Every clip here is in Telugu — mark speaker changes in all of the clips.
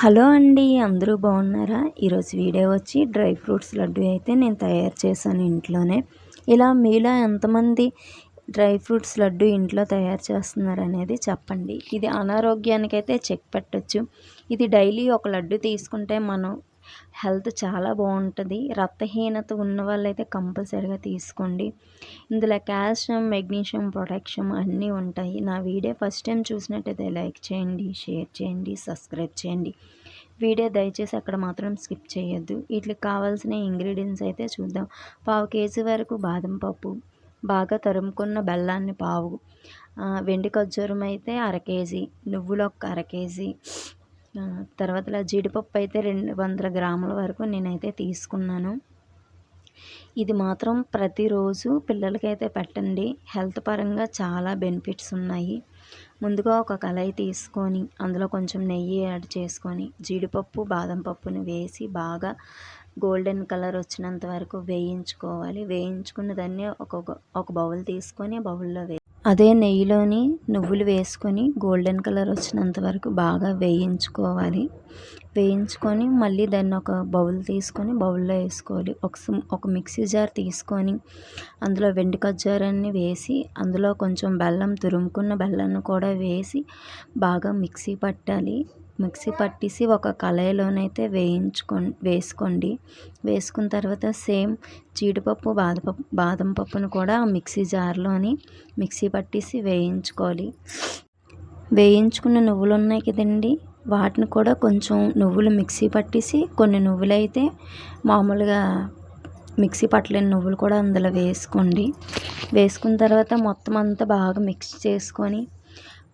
Speaker 1: హలో అండి అందరూ బాగున్నారా? ఈరోజు వీడియో వచ్చి డ్రై ఫ్రూట్స్ లడ్డు అయితే నేను తయారు చేశాను ఇంట్లోనే. ఇలా మీలో ఎంతమంది డ్రై ఫ్రూట్స్ లడ్డు ఇంట్లో తయారు చేస్తున్నారు అనేది చెప్పండి. ఇది అనారోగ్యానికి అయితే చెక్ పెట్టచ్చు. ఇది డైలీ ఒక లడ్డు తీసుకుంటే మనం హెల్త్ చాలా బాగుంటుంది. రక్తహీనత ఉన్న వాళ్ళైతే కంపల్సరీగా తీసుకోండి. ఇందులో కాల్షియం మెగ్నీషియం ప్రొటెక్షన్ అన్నీ ఉంటాయి. నా వీడియో ఫస్ట్ టైం చూసినట్టయితే లైక్ చేయండి షేర్ చేయండి సబ్స్క్రైబ్ చేయండి. వీడియో దయచేసి అక్కడ మాత్రం స్కిప్ చేయొద్దు. వీటికి కావాల్సిన ఇంగ్రీడియంట్స్ అయితే చూద్దాం. పావు కేజీ వరకు బాదం పప్పు బాగా తరుముకున్న బెల్లాన్ని పావు వెండి ఖర్జూరం అయితే అర కేజీ నువ్వులు ఒక అర కేజీ తర్వాత జీడిపప్పు అయితే రెండు వందల గ్రాముల వరకు నేనైతే తీసుకున్నాను. ఇది మాత్రం ప్రతిరోజు పిల్లలకైతే పెట్టండి. హెల్త్ పరంగా చాలా బెనిఫిట్స్ ఉన్నాయి. ముందుగా ఒక కళాయి తీసుకొని అందులో కొంచెం నెయ్యి యాడ్ చేసుకొని జీడిపప్పు బాదం పప్పుని వేసి బాగా గోల్డెన్ కలర్ వచ్చినంత వరకు వేయించుకోవాలి. వేయించుకున్న దాన్ని ఒక ఒక బౌల్ తీసుకొని బౌల్లో వే అదే నెయ్యిలోని నువ్వులు వేసుకొని గోల్డెన్ కలర్ వచ్చినంత వరకు బాగా వేయించుకోవాలి. వేయించుకొని మళ్ళీ దాన్ని ఒక బౌల్ తీసుకొని బౌల్లో వేసుకోవాలి. ఒక ఒక మిక్సీ జార్ తీసుకొని అందులో వెండి ఖర్జూరాన్ని వేసి అందులో కొంచెం బెల్లం తురుముకున్న బెల్లాన్ని కూడా వేసి బాగా మిక్సీ పట్టాలి. మిక్సీ పట్టేసి ఒక కళాయిలోనైతే వేయించుకో వేసుకోండి. వేసుకున్న తర్వాత సేమ్ జీడిపప్పు బాదపప్పు బాదం పప్పును కూడా మిక్సీ జార్లోని మిక్సీ పట్టేసి వేయించుకోవాలి. వేయించుకున్న నువ్వులు ఉన్నాయి కదండి. వాటిని కూడా కొంచెం నువ్వులు మిక్సీ పట్టేసి కొన్ని నువ్వులు అయితే మామూలుగా మిక్సీ పట్టలేని నువ్వులు కూడా అందులో వేసుకోండి. వేసుకున్న తర్వాత మొత్తం అంతా బాగా మిక్స్ చేసుకొని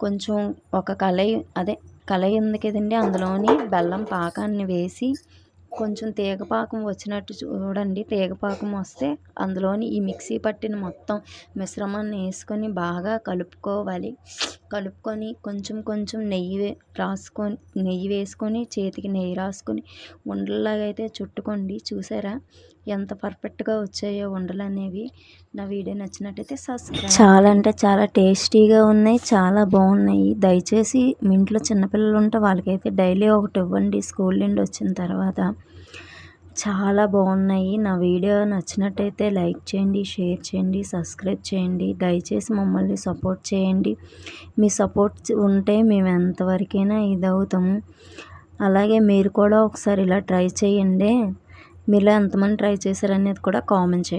Speaker 1: కొంచెం ఒక కళాయి అదే కళాయి ఉంది కదండి అందులోని బెల్లం పాకాన్ని వేసి కొంచెం తీగపాకం వచ్చినట్టు చూడండి. తీగపాకం వస్తే అందులోని ఈ మిక్సీ పట్టిన మొత్తం మిశ్రమాన్ని వేసుకొని బాగా కలుపుకోవాలి. కలుపుకొని కొంచెం కొంచెం నెయ్యి రాసుకొని నెయ్యి వేసుకొని చేతికి నెయ్యి రాసుకొని ఉండలాగా అయితే చుట్టుకోండి. చూసారా? ఎంత పర్ఫెక్ట్గా వచ్చాయో ఉండలు అనేవి నా వీడియో నచ్చినట్టయితే సబ్స్క్రైబ్ చాలా అంటే చాలా టేస్టీగా ఉన్నాయి చాలా బాగున్నాయి. దయచేసి మీ ఇంట్లో చిన్నపిల్లలు ఉంటే వాళ్ళకైతే డైలీ ఒకటి ఇవ్వండి. స్కూల్ నుండి వచ్చిన తర్వాత చాలా బాగున్నాయి. నా వీడియో నచ్చినట్టయితే లైక్ చేయండి షేర్ చేయండి సబ్స్క్రైబ్ చేయండి. దయచేసి మమ్మల్ని సపోర్ట్ చేయండి. మీ సపోర్ట్ ఉంటే మేము ఎంతవరకైనా ఇదవుతాము. అలాగే మీరు కూడా ఒకసారి ఇలా ట్రై చేయండి. మీలో ఎంతమంది ట్రై చేశారనేది కూడా కామెంట్ చేయండి.